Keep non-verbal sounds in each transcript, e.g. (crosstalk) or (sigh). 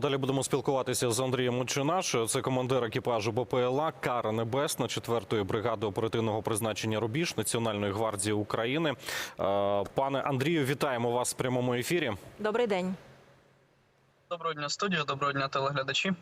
Далі будемо спілкуватися з Андрієм Мочинаш. Це командир екіпажу БПЛА Кара Небесна 4-ї бригади оперативного призначення Рубіж Національної гвардії України. Е, Пане Андрію, вітаємо вас в прямому ефірі. Добрий день. Доброго дня, студія, доброго дня, телеглядачі.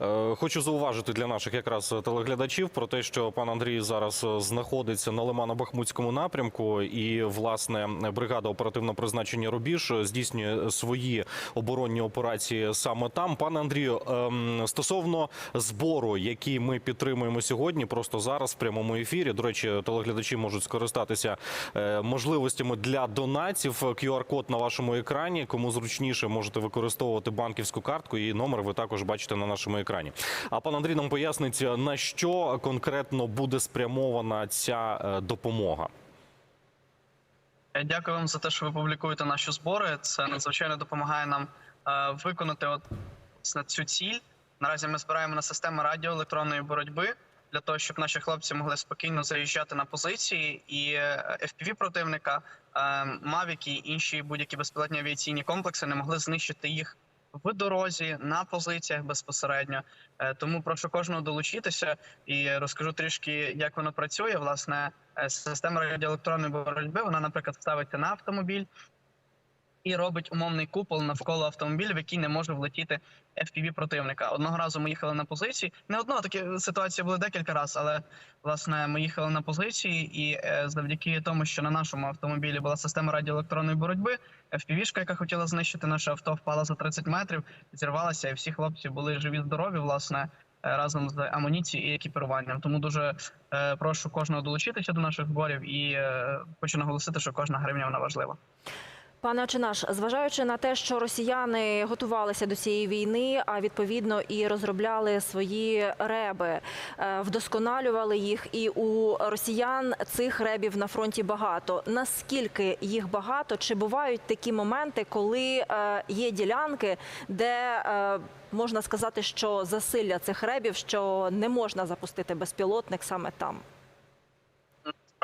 Е, Хочу зауважити для наших якраз телеглядачів про те, що пан Андрій зараз е, знаходиться на Лимано-Бахмутському напрямку, і власне бригада оперативного призначення Рубіж здійснює свої оборонні операції саме там. Пане Андрію, ем, стосовно збору, який ми підтримуємо сьогодні, просто зараз в прямому ефірі. До речі, телеглядачі можуть скористатися е, можливостями для донатів. QR-код на вашому екрані. Кому зручніше, можете використовувати банківську картку. Її номер ви також бачите на нашому екрані. А пан Андрій нам пояснить, на що конкретно буде спрямована ця е, допомога. Е, Дякую вам за те, що ви публікуєте наші збори. Це надзвичайно допомагає нам е, виконати от цю ціль. Наразі ми збираємо на системи радіоелектронної боротьби для того, щоб наші хлопці могли спокійно заїжджати на позиції, і FPV противника, мавіки інші будь-які безпілотні авіаційні комплекси не могли знищити їх в дорозі на позиціях безпосередньо. Е, Тому прошу кожного долучитися і розкажу трішки, як воно працює. Власне, е, система радіоелектронної боротьби, вона, наприклад, ставиться на автомобіль і робить умовний купол навколо автомобіля, в який не може влетіти FPV противника. Одного разу ми їхали на позиції. Не одного такі ситуації були декілька разів, але власне ми їхали на позиції, і е, завдяки тому, що на нашому автомобілі була система радіоелектронної боротьби, FPV-шка, яка хотіла знищити наше авто, впала за 30 метрів, зірвалася, і всі хлопці були живі, здорові, власне. е, Разом з амуніцією і екіпіруванням, тому дуже е, прошу кожного долучитися до наших зборів і е, хочу наголосити, що кожна гривня вона важлива. Пане Очинаш, зважаючи на те, що росіяни готувалися до цієї війни, а відповідно і розробляли свої реби, е, вдосконалювали їх, і у росіян цих ребів на фронті багато. Наскільки їх багато? Чи бувають такі моменти, коли е, є ділянки, де е, можна сказати, що засилля цих ребів, що не можна запустити безпілотник саме там?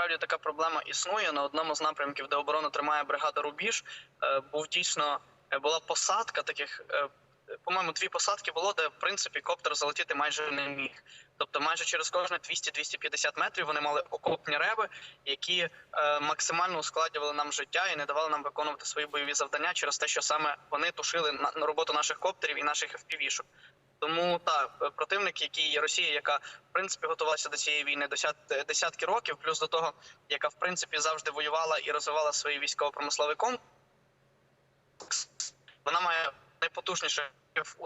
Справді така проблема існує на одному з напрямків, де оборону тримає бригада Рубіж. е, Був дійсно е, була посадка таких. е, По-моєму, дві посадки було, де в принципі коптер залетіти майже не міг. Тобто, майже через кожне 200-250 метрів вони мали окопні реби, які е, максимально ускладнювали нам життя і не давали нам виконувати свої бойові завдання через те, що саме вони тушили на, роботу наших коптерів і наших FPV-шок. Тому так, противник, який є Росія, яка в принципі готувалася до цієї війни десят- десятки років, плюс до того, яка в принципі завжди воювала і розвивала свої військово-промисловий комплекс, вона має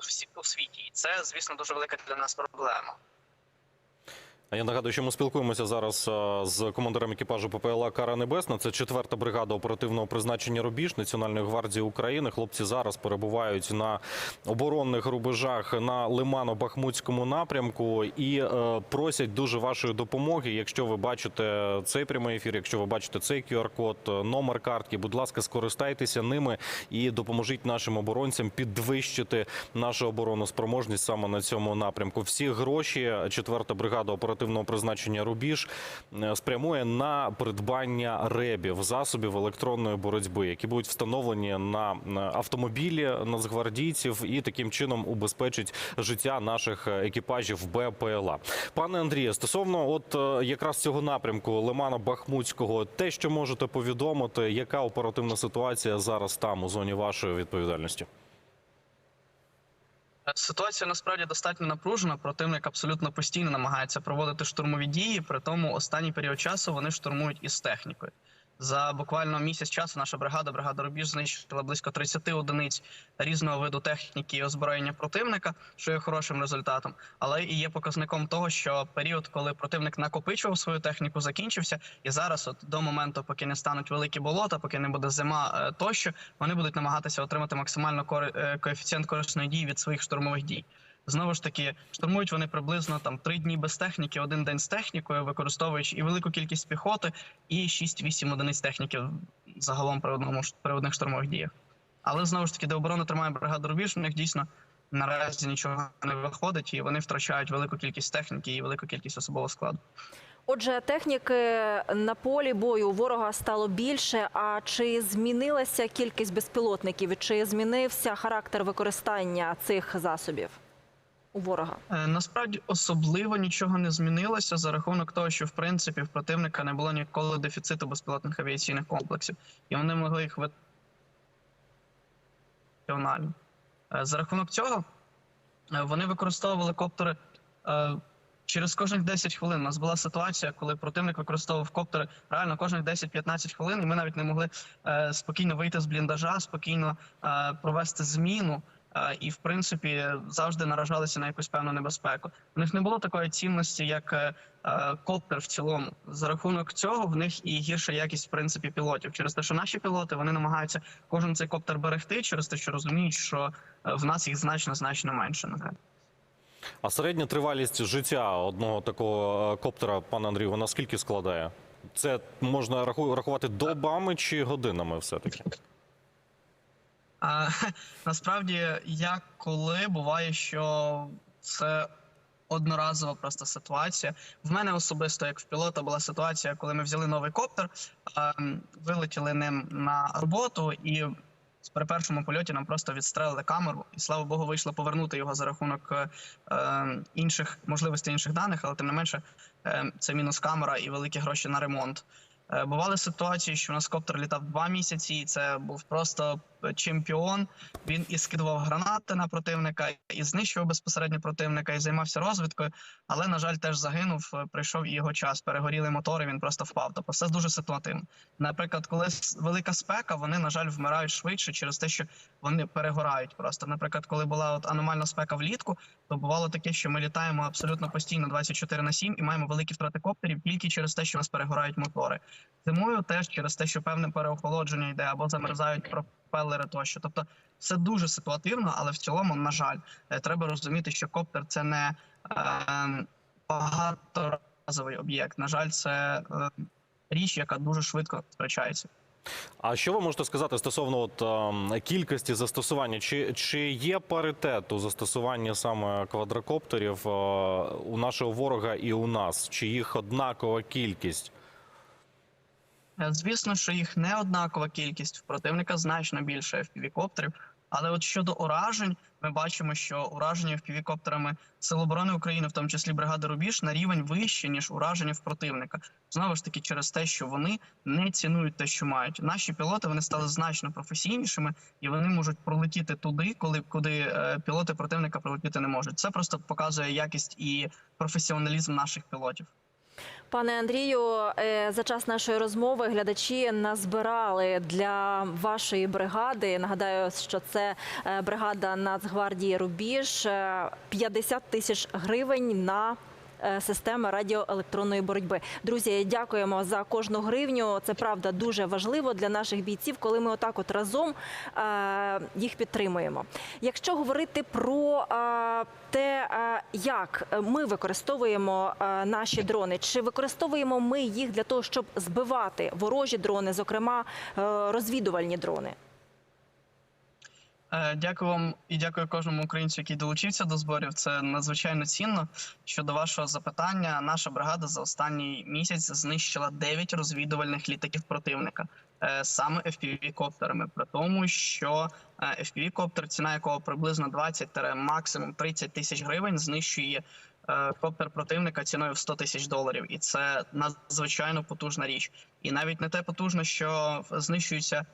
всі- у світі, і це, звісно, дуже велика для нас проблема. Я нагадую, що ми спілкуємося зараз е, з командиром екіпажу ППЛА Кара Небесна. Це четверта бригада оперативного призначення Рубіж Національної гвардії України. Хлопці зараз перебувають на оборонних рубежах на Лимано-Бахмутському напрямку і е, просять дуже вашої допомоги. Якщо ви бачите цей прямий ефір, якщо ви бачите цей QR-код, е, номер картки, будь ласка, скористайтеся ними і допоможіть нашим оборонцям підвищити нашу оборонну спроможність саме на цьому напрямку. Всі гроші четверта бригада оперативного призначення Рубіж е, спрямує на придбання ребів засобів електронної боротьби, які будуть встановлені на автомобілі нацгвардійців і таким чином убезпечить життя наших екіпажів БПЛА. Пане Андріє, стосовно от е, якраз цього напрямку Лимана Бахмутського, те, що можете повідомити, яка оперативна ситуація зараз там у зоні вашої відповідальності? Ситуація насправді достатньо напружена. Противник абсолютно постійно намагається проводити штурмові дії. При тому останній період часу вони штурмують із технікою. За буквально місяць часу наша бригада, бригада Рубіж, знищила близько 30 одиниць різного виду техніки і озброєння противника, що є хорошим результатом, але і є показником того, що період, коли противник накопичував свою техніку, закінчився, і зараз, от до моменту, поки не стануть великі болота, поки не буде зима е, тощо, вони будуть намагатися отримати максимально е, коефіцієнт корисної дії від своїх штурмових дій. Знову ж таки, штурмують вони приблизно там три дні без техніки, один день з технікою, використовуючи і велику кількість піхоти, і 6-8 одиниць техніки загалом при одному при одних штурмових діях. Але знову ж таки, де оборона тримає бригаду рубіж, у них дійсно наразі нічого не виходить, і вони втрачають велику кількість техніки і велику кількість особового складу. Отже, техніки на полі бою ворога стало більше. А чи змінилася кількість безпілотників? Чи змінився характер використання цих засобів у ворога? Е, Насправді особливо нічого не змінилося за рахунок того, що в принципі в противника не було ніколи дефіциту безпілотних авіаційних комплексів, і вони могли їх вит- Е, За рахунок цього е, вони використовували коптери через кожних 10 хвилин. У нас була ситуація, коли противник використовував коптери реально кожних 10-15 хвилин, і ми навіть не могли спокійно вийти з бліндажа, спокійно провести зміну. І в принципі завжди наражалися на якусь певну небезпеку. У них не було такої цінності, як е, коптер в цілому. За рахунок цього в них і гірша якість в принципі пілотів. Через те, що наші пілоти вони намагаються кожен цей коптер берегти, через те, що розуміють, що е, в нас їх значно значно менше. На. А середня тривалість життя одного такого е, коптера, пане Андрію, вона скільки складає? Це можна раху- рахувати добами чи годинами все-таки? А (laughs) насправді, як коли буває, що це одноразова просто ситуація. В мене особисто, як в пілота, була ситуація, коли ми взяли новий коптер, вилетіли ним на роботу, і при першому польоті нам просто відстрелили камеру, і слава Богу, вийшло повернути його за рахунок е, е, інших можливостей інших даних, але тим не менше, е, це мінус камера і великі гроші на ремонт. Бували ситуації, що у нас коптер літав два місяці, і це був просто чемпіон. Він і скидував гранати на противника, і знищував безпосередньо противника, і займався розвідкою. Але, на жаль, теж загинув. е, Прийшов і його час. Перегоріли мотори, він просто впав. Тобто все дуже ситуативно. Наприклад, коли велика спека, вони на жаль вмирають швидше через те, що вони перегорають. Просто, наприклад, коли була от аномальна спека влітку, то бувало таке, що ми літаємо абсолютно постійно 24 на 7 і маємо великі втрати коптерів тільки через те, що у нас перегорають мотори. Зимою теж через те, що певне переохолодження йде або замерзають пропелери тощо. Тобто все дуже ситуативно, але в цілому, на жаль, е, треба розуміти, що коптер це не е, багаторазовий об'єкт. На жаль, це е, річ, яка дуже швидко втрачається. А що ви можете сказати стосовно от, ем, кількості застосування? Чи, чи є паритет у застосуванні саме квадрокоптерів е, у нашого ворога і у нас? Чи їх однакова кількість? Е, Звісно, що їх не однакова кількість в противника значно більше FPV-коптерів. Але от щодо уражень, ми бачимо, що ураження FPV-коптерами Сил оборони України, в тому числі бригади Рубіж, на рівень вище ніж ураження в противника. Знову ж таки, через те, що вони не цінують те, що мають. Наші пілоти вони стали значно професійнішими, і вони можуть пролетіти туди, коли куди е, пілоти противника пролетіти не можуть. Це просто показує якість і професіоналізм наших пілотів. Пане Андрію, е, за час нашої розмови глядачі назбирали для вашої бригади. Нагадаю, що це е, бригада Нацгвардії Рубіж е, 50 тисяч гривень на. Е, Системи радіоелектронної боротьби. Друзі, дякуємо за кожну гривню. Це правда дуже важливо для наших бійців, коли ми отак от разом е, їх підтримуємо. Якщо говорити про е, те, як ми використовуємо наші дрони, чи використовуємо ми їх для того, щоб збивати ворожі дрони, зокрема розвідувальні дрони? Е, Дякую вам і дякую кожному українцю, який долучився до зборів. Це надзвичайно цінно. Щодо вашого запитання, наша бригада за останній місяць знищила 9 розвідувальних літаків противника е, саме FPV-коптерами. При тому, що е, FPV-коптер, ціна якого приблизно 20 максимум 30 тисяч гривень, знищує коптер противника ціною в 100 тисяч доларів, і це надзвичайно потужна річ. І навіть не те потужно, що знищуються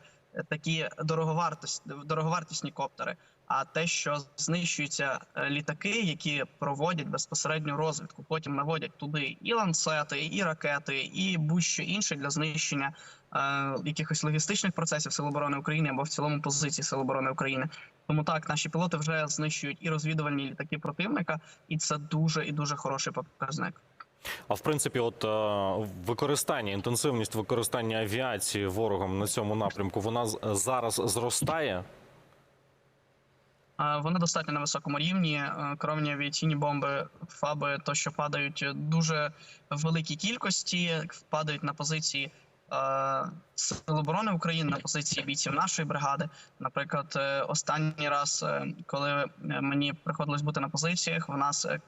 такі дороговартості, дороговартісні коптери, а те, що знищуються е, літаки, які проводять безпосередню розвідку, потім наводять туди і ланцети, і ракети, і будь-що інше для знищення е, якихось логістичних процесів Сил оборони України або в цілому позиції Сил оборони України. Тому так наші пілоти вже знищують і розвідувальні літаки противника, і це дуже і дуже хороший показник. А в принципі, от е, використання, інтенсивність використання авіації ворогом на цьому напрямку, вона зараз зростає. Е, Вони достатньо на високому рівні. Е, авіаційні бомби, фаби, то що падають дуже в великій кількості, падають на позиції е, Сил оборони України, на позиції бійців нашої бригади. Наприклад, е, останній раз, е, коли е, мені приходилось бути на позиціях, в нас е,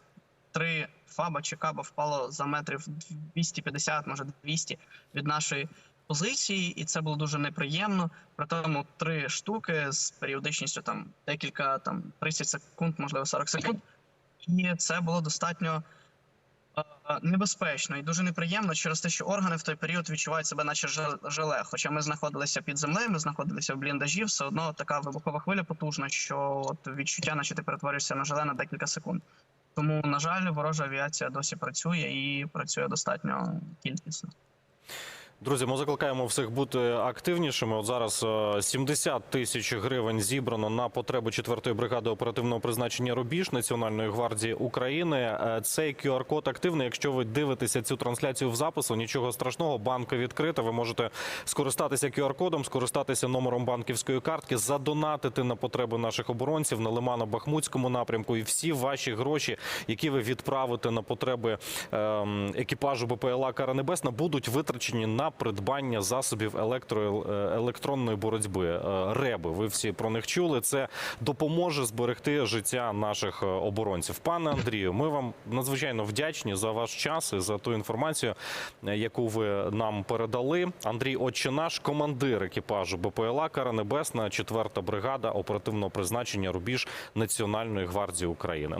три фаба чи каба впало за метрів 250, може 200 від нашої позиції, і це було дуже неприємно. При тому три штуки з періодичністю там декілька там 30 секунд, можливо 40 секунд. І це було достатньо е, небезпечно і дуже неприємно через те, що органи в той період відчувають себе, наче желе. Хоча ми знаходилися під землею, ми знаходилися в бліндажі, все одно така вибухова хвиля потужна, що от відчуття, наче ти перетворюєшся на желе на декілька секунд. Тому, на жаль, ворожа авіація досі працює і працює достатньо кількісно. Друзі, ми закликаємо всіх бути активнішими. От зараз е, 70 тисяч гривень зібрано на потреби 4-ї бригади оперативного призначення Рубіж Національної гвардії України. Е, Цей QR-код активний. Якщо ви дивитеся цю трансляцію в запису, нічого страшного, банка відкрита. Ви можете скористатися QR-кодом, скористатися номером банківської картки, задонатити на потреби наших оборонців на Лимано-Бахмутському напрямку. І всі ваші гроші, які ви відправите на потреби ем, екіпажу БПЛА Кара Небесна, будуть витрачені на придбання засобів електро, е, електронної боротьби. Е, Реби, ви всі про них чули. Це допоможе зберегти життя наших е, оборонців. Пане Андрію, ми вам надзвичайно вдячні за ваш час і за ту інформацію, яку ви нам передали. Андрій Отчинаш, командир екіпажу БПЛА Кара Небесна, 4-та бригада оперативного призначення Рубіж Національної гвардії України.